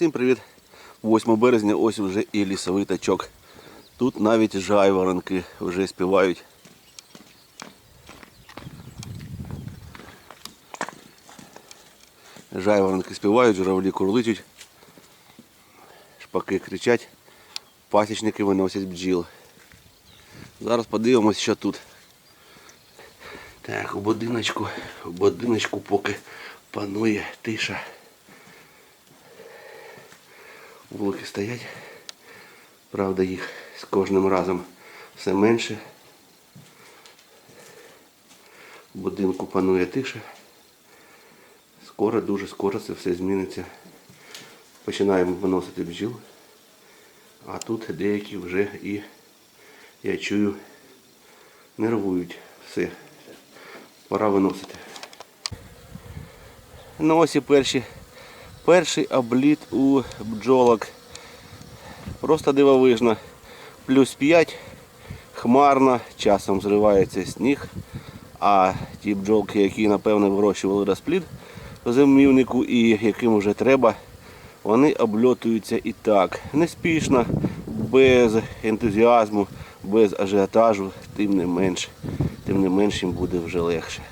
Всім привіт! 8 березня, ось вже і лісовий тачок. Тут навіть жайворонки вже співають. Жайворонки співають, журавлі курличуть, шпаки кричать, пасічники виносять бджіл. Зараз подивимось, що тут. Так, у будиночку, у будиночку поки панує тиша. Вулики стоять. Правда, їх з кожним разом все менше. В будинку панує тиша. Скоро, дуже скоро це все зміниться. Починаємо виносити бджіл. А тут деякі вже і, я чую, нервують. Все. Пора виносити. Ну ось і перші Перший обліт у бджолок. Просто дивовижно. Плюс 5, хмарно, часом зривається сніг. А ті бджолки, які напевно вирощували розплід в зимівнику і яким вже треба, вони обльотуються і так. Неспішно, без ентузіазму, без ажіотажу, тим не менш, тим не менш їм буде вже легше.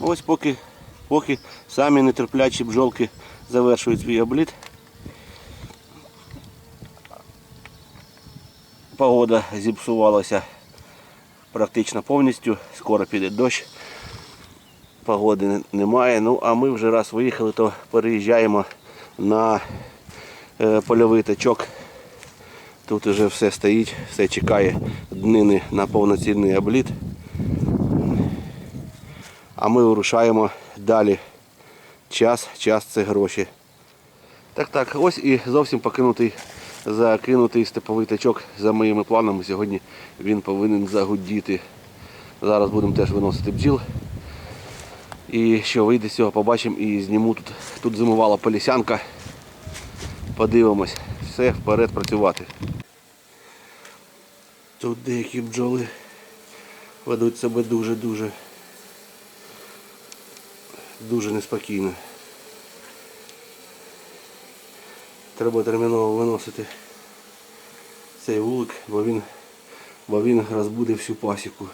Ось поки поки самі нетерплячі бджолки завершують свій обліт. Погода зіпсувалася практично повністю, скоро піде дощ, погоди немає. Ну а ми вже раз виїхали, то переїжджаємо на е, польовий тачок. Тут вже все стоїть, все чекає днини на повноцінний обліт. А ми вирушаємо далі. Час, час це гроші. Так, так, ось і зовсім покинутий, закинутий степовий тачок за моїми планами. Сьогодні він повинен загудіти. Зараз будемо теж виносити бджіл. І що вийде з цього, побачимо і зніму тут. Тут зимувала полісянка. Подивимось. Все, вперед працювати. Тут деякі бджоли ведуть себе дуже-дуже дуже неспокійно. Треба терміново виносити цей вулик, бо він, бо він розбуде всю пасіку.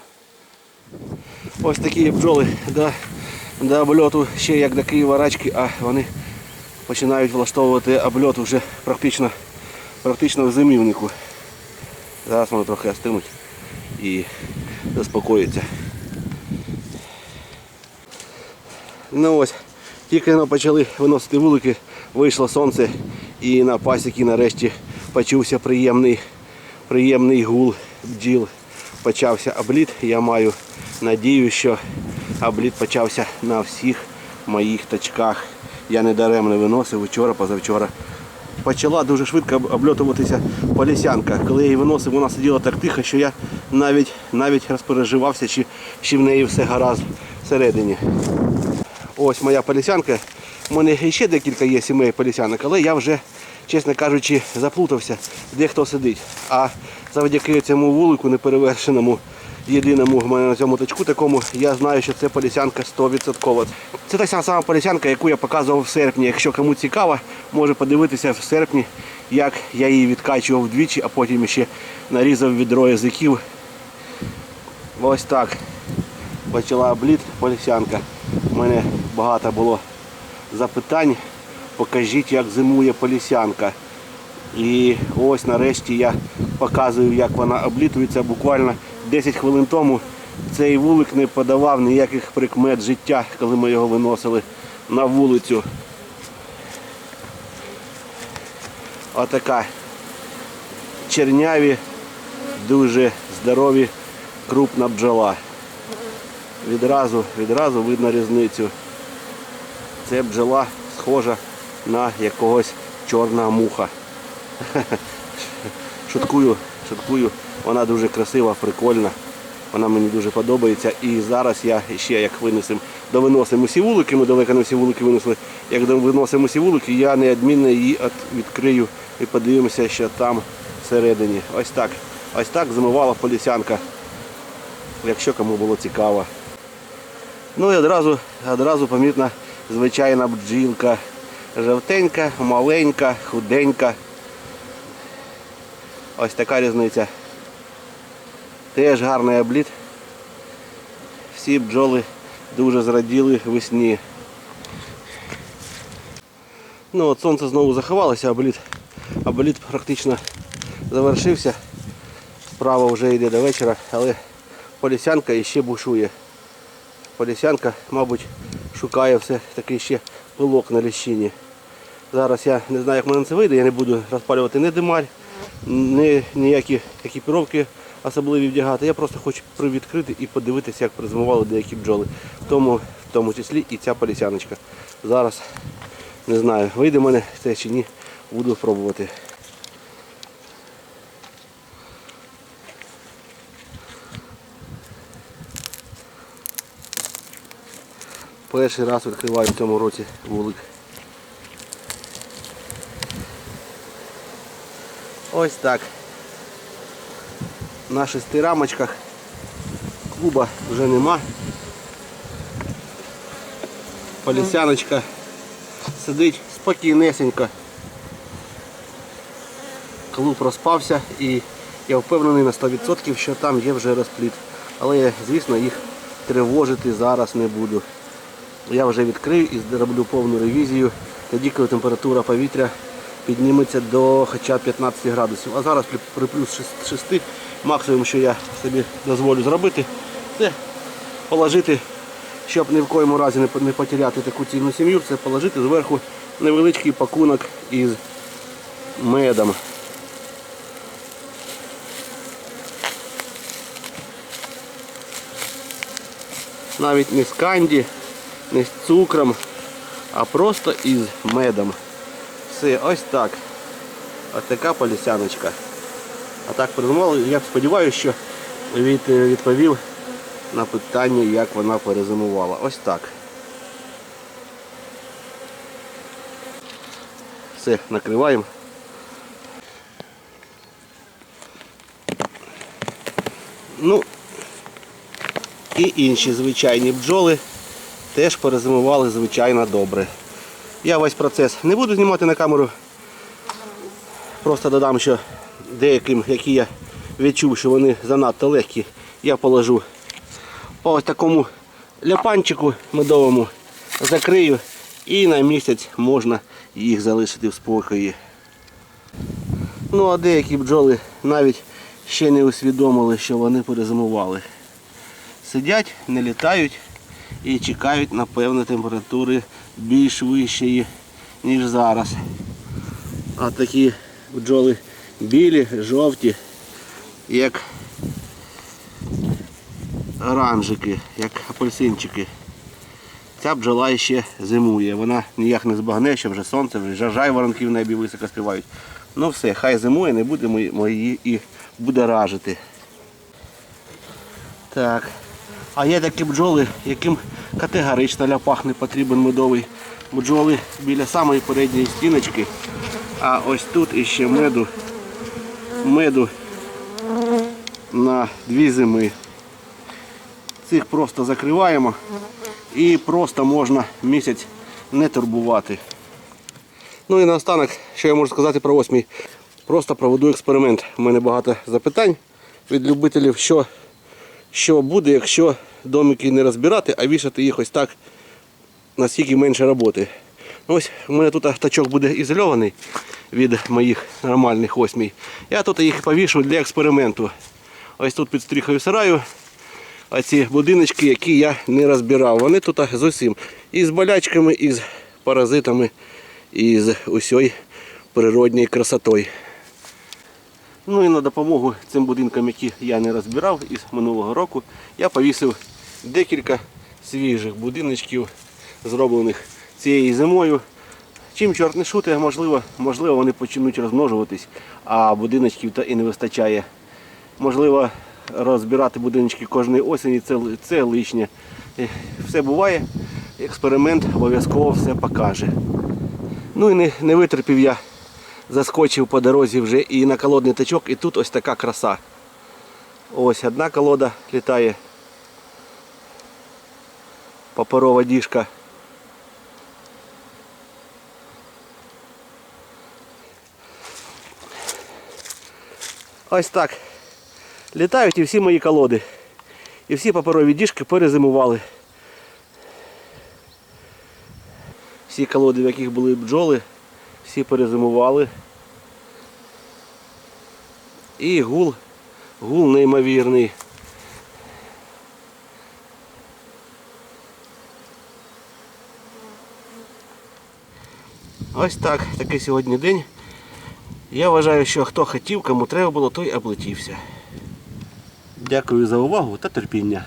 Ось такі бджоли до, до обльоту ще як до Києва рачки, а вони починають влаштовувати обльот вже практично, практично в зимівнику. Зараз вони трохи остинуть і заспокоїться. Ну ось, тільки ми почали виносити вулики, вийшло сонце і на пасіки нарешті почувся приємний, приємний гул бджіл. Почався обліт. Я маю надію, що обліт почався на всіх моїх точках. Я не даремно виносив вчора, позавчора. Почала дуже швидко обльотуватися полісянка. Коли я її виносив, вона сиділа так тихо, що я навіть навіть розпереживався, чи, чи в неї все гаразд всередині. Ось моя полісянка. У мене ще декілька є сімей полісянок, але я вже, чесно кажучи, заплутався, де хто сидить. А завдяки цьому вулику неперевершеному, єдиному в мене на цьому точку такому, я знаю, що це полісянка 100%. Це та сама полісянка, яку я показував в серпні. Якщо кому цікаво, може подивитися в серпні, як я її відкачував вдвічі, а потім ще нарізав відро язиків. Ось так. Почала обліт полісянка. У мене багато було запитань. Покажіть, як зимує полісянка. І ось нарешті я показую, як вона облітується. Буквально 10 хвилин тому цей вулик не подавав ніяких прикмет життя, коли ми його виносили на вулицю. Отака черняві, дуже здорові, крупна бджола відразу, відразу видно різницю. Це бджола схожа на якогось чорного муха. Шуткую, шуткую, вона дуже красива, прикольна. Вона мені дуже подобається. І зараз я ще як винесемо, довиносимо усі вулики, ми далеко не всі вулики винесли. Як виносимо усі вулики, я неодмінно її відкрию і подивимося, що там всередині. Ось так. Ось так зимувала полісянка. Якщо кому було цікаво. Ну і одразу, одразу помітно звичайна бджілка. Жовтенька, маленька, худенька. Ось така різниця. Теж гарний обліт. Всі бджоли дуже зраділи весні. Ну от сонце знову заховалося, обліт, обліт практично завершився. Справа вже йде до вечора, але полісянка іще бушує. Полісянка, мабуть, шукає все таки ще пилок на ліщині. Зараз я не знаю, як мене це вийде, я не буду розпалювати ні дималь, ні ніякі екіпіровки особливі вдягати. Я просто хочу привідкрити і подивитися, як призимували деякі бджоли. Тому, в тому числі і ця полісяночка. Зараз не знаю, вийде мене це чи ні, буду пробувати. Перший раз відкриваю в цьому році вулик. Ось так. На шести рамочках клуба вже нема. Полісяночка сидить спокійнесенько. Клуб розпався і я впевнений на 100%, що там є вже розпліт. Але я, звісно, їх тривожити зараз не буду. Я вже відкрив і зроблю повну ревізію, тоді, коли температура повітря підніметься до хоча б 15 градусів. А зараз при, плюс 6, 6 максимум, що я собі дозволю зробити, це положити, щоб ні в коєму разі не потеряти таку цінну сім'ю, це положити зверху невеличкий пакунок із медом. Навіть не з канді, не з цукром, а просто із медом. Все, ось так. Ось така полісяночка. А так придумали, я сподіваюся, що від, відповів на питання, як вона перезимувала. Ось так. Все, накриваємо. Ну, і інші звичайні бджоли теж перезимували звичайно добре. Я весь процес не буду знімати на камеру. Просто додам, що деяким, які я відчув, що вони занадто легкі, я положу по ось такому ляпанчику медовому, закрию і на місяць можна їх залишити в спокої. Ну а деякі бджоли навіть ще не усвідомили, що вони перезимували. Сидять, не літають і чекають, напевно, температури більш вищої, ніж зараз. А такі бджоли білі, жовті, як оранжики, як апельсинчики. Ця бджола ще зимує. Вона ніяк не збагне, що вже сонце, вже жайворонки в небі високо співають. Ну все, хай зимує, не буде мої і будоражити. Так. А є такі бджоли, яким категорично ляпах не потрібен медовий. Бджоли біля самої передньої стіночки. А ось тут іще меду. Меду на дві зими. Цих просто закриваємо і просто можна місяць не турбувати. Ну і наостанок, що я можу сказати про осмій. Просто проведу експеримент. У мене багато запитань від любителів, що що буде, якщо домики не розбирати, а вішати їх ось так, наскільки менше роботи. Ну, Ось у мене тут тачок буде ізольований від моїх нормальних осмій. Я тут їх повішу для експерименту. Ось тут під стріхою сараю. Оці будиночки, які я не розбирав. Вони тут з усім. І з болячками, і з паразитами, і з усією природньою красотою. Ну і на допомогу цим будинкам, які я не розбирав із минулого року, я повісив декілька свіжих будиночків, зроблених цією зимою. Чим чорт не шутить, можливо, можливо, вони почнуть розмножуватись, а будиночків то і не вистачає. Можливо, розбирати будиночки кожної осені це, це лишнє. Все буває, експеримент обов'язково все покаже. Ну і не, не витерпів я заскочив по дорозі вже і на колодний тачок, і тут ось така краса. Ось одна колода літає. Паперова діжка. Ось так. Літають і всі мої колоди. І всі паперові діжки перезимували. Всі колоди, в яких були бджоли, всі перезимували. І гул, гул неймовірний. Ось так, такий сьогодні день. Я вважаю, що хто хотів, кому треба було, той облетівся. Дякую за увагу та терпіння.